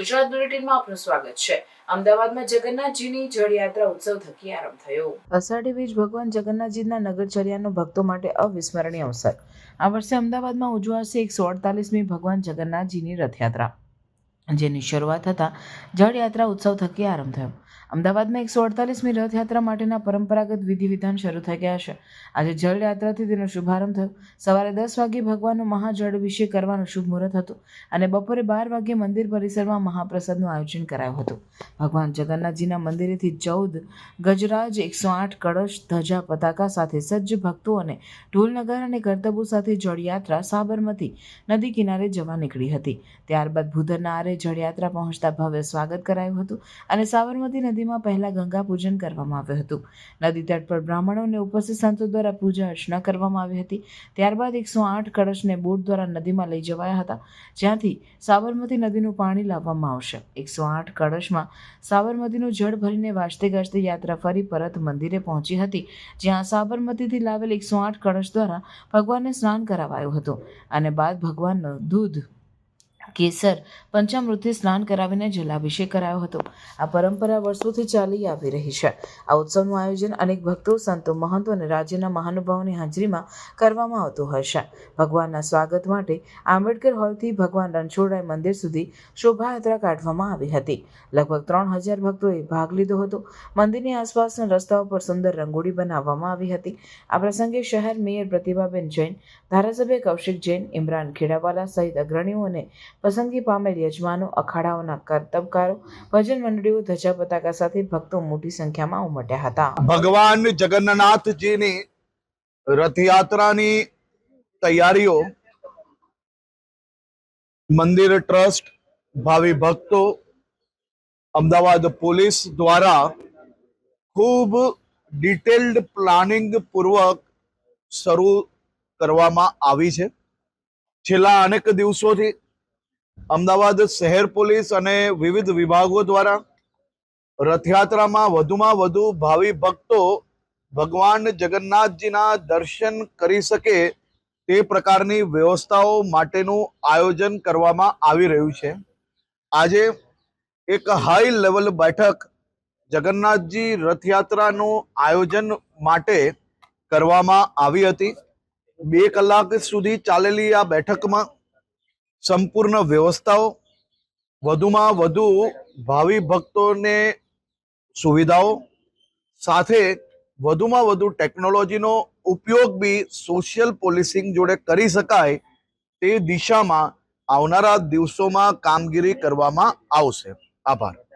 ગુજરાત બુલેટિનમાં આપનું સ્વાગત છે. અમદાવાદમાં જગન્નાથજીની જળયાત્રા ઉત્સવ થકી આરંભ થયો. અષાઢી બીજ ભગવાન જગન્નાથજીના નગરચર્યાનો ભક્તો માટે અવિસ્મરણીય અવસર. આ વર્ષે અમદાવાદમાં ઉજવાશે એકસો અડતાલીસમી ભગવાન જગન્નાથજીની રથયાત્રા. જેની શરૂઆત થતાં જળયાત્રા ઉત્સવ થકી આરંભ થયો. અમદાવાદમાં એકસો અડતાલીસમી રથયાત્રા માટેના પરંપરાગત વિધિ વિધાન શરૂ થઈ ગયા છે. આજે જળયાત્રાથી તેનો શુભારંભ થયો. સવારે દસ વાગ્યે ભગવાનનો મહાજળ અભિષેક કરવાનું શુભ મુહૂર્ત હતું અને બપોરે બાર વાગ્યે મંદિર પરિસરમાં મહાપ્રસાદનું આયોજન કરાયું હતું. ભગવાન જગન્નાથજીના મંદિરેથી ચૌદ ગજરાજ, એકસો આઠ કળશ, ધજા, પતાકા સાથે સજ્જ ભક્તો અને ઢોલનગર અને કરતબો સાથે જળયાત્રા સાબરમતી નદી કિનારે જવા નીકળી હતી. ત્યારબાદ ભૂધરના આરે જળયાત્રા પહોંચતા ભવ્ય સ્વાગત કરાયું હતું અને સાબરમતી નદીમાં પહેલાં ગંગા પૂજન કરવામાં આવ્યું હતું. નદી તટ પર બ્રાહ્મણો અને ઉપસ્થિત સંતો દ્વારા પૂજા અર્ચના કરવામાં આવી હતી. ત્યારબાદ એકસો આઠ કળશને બોટ દ્વારા નદીમાં લઈ જવાયા હતા. જ્યાંથી સાબરમતી નદીનું પાણી લાવવામાં આવશે. એકસો આઠ કળશમાં સાબરમતીનું જળ ભરીને વાજતે ગાજતે યાત્રા ફરી પરત મંદિરે પહોંચી હતી, જ્યાં સાબરમતીથી લાવેલ એકસો આઠ કળશ દ્વારા ભગવાનને સ્નાન કરાવાયું હતું અને બાદ ભગવાનનો દૂધ કેસર પંચામૃતથી સ્નાન કરાવીને જલાભિષેક કરાયો હતો. આ પરંપરા વર્ષોથી ચાલી આવી રહી છે. આ ઉત્સવનું આયોજન અનેક ભક્તો, સંતો, મહંતો અને રાજ્યના મહાનુભાવોની હાજરીમાં કરવામાં આવતું હોય છે. ભગવાનના સ્વાગત માટે આંબેડકર હોલથી ભગવાન રણછોડરાય મંદિર સુધી શોભાયાત્રા કાઢવામાં આવી હતી. લગભગ ત્રણ હજાર ભક્તોએ ભાગ લીધો હતો. મંદિરની આસપાસના રસ્તાઓ પર સુંદર રંગોળી બનાવવામાં આવી હતી. આ પ્રસંગે શહેર મેયર પ્રતિભાબેન જૈન, ધારાસભ્ય કૌશિક જૈન, ઇમરાન ખેડાવાલા સહિત અગ્રણીઓ અને પસંદગી પામેલ યજમાનો, અખાડાઓના કરતબકારો, ભજન મંડળીઓ, ધજા પતાકા સાથે ભક્તો મોટી સંખ્યામાં ઉમટ્યા હતા. ભગવાન જગન્નાથજીની રથયાત્રાની તૈયારીઓ મંદિર ટ્રસ્ટ, ભાવિ ભક્તો, અમદાવાદ પોલીસ દ્વારા ખૂબ ડિટેલ્ડ પ્લાનિંગ પૂર્વક શરૂ કરવામાં આવી છે. છેલ્લા અનેક દિવસોથી અમદાવાદ શહેર પોલીસ અને વિવિધ વિભાગો દ્વારા રથયાત્રામાં વધુમાં વધુ ભાવિ ભક્તો ભગવાન જગન્નાથજીના દર્શન કરી શકે તે પ્રકારની વ્યવસ્થાઓ માટેનું આયોજન કરવામાં આવી રહ્યું છે. આજે એક હાઈ લેવલ બેઠક જગન્નાથજી રથયાત્રાનું આયોજન માટે કરવામાં આવી હતી. બે કલાક સુધી ચાલેલી આ બેઠકમાં સંપૂર્ણ વ્યવસ્થાઓ વધુમાં વધુ ભાવિ ભક્તોને સુવિધાઓ, સાથે વધુમાં વધુ ટેકનોલોજીનો ઉપયોગ બી સોશિયલ પોલિસિંગ જોડે કરી શકાય તે દિશામાં આવનારા દિવસોમાં કામગીરી કરવામાં આવશે. આભાર.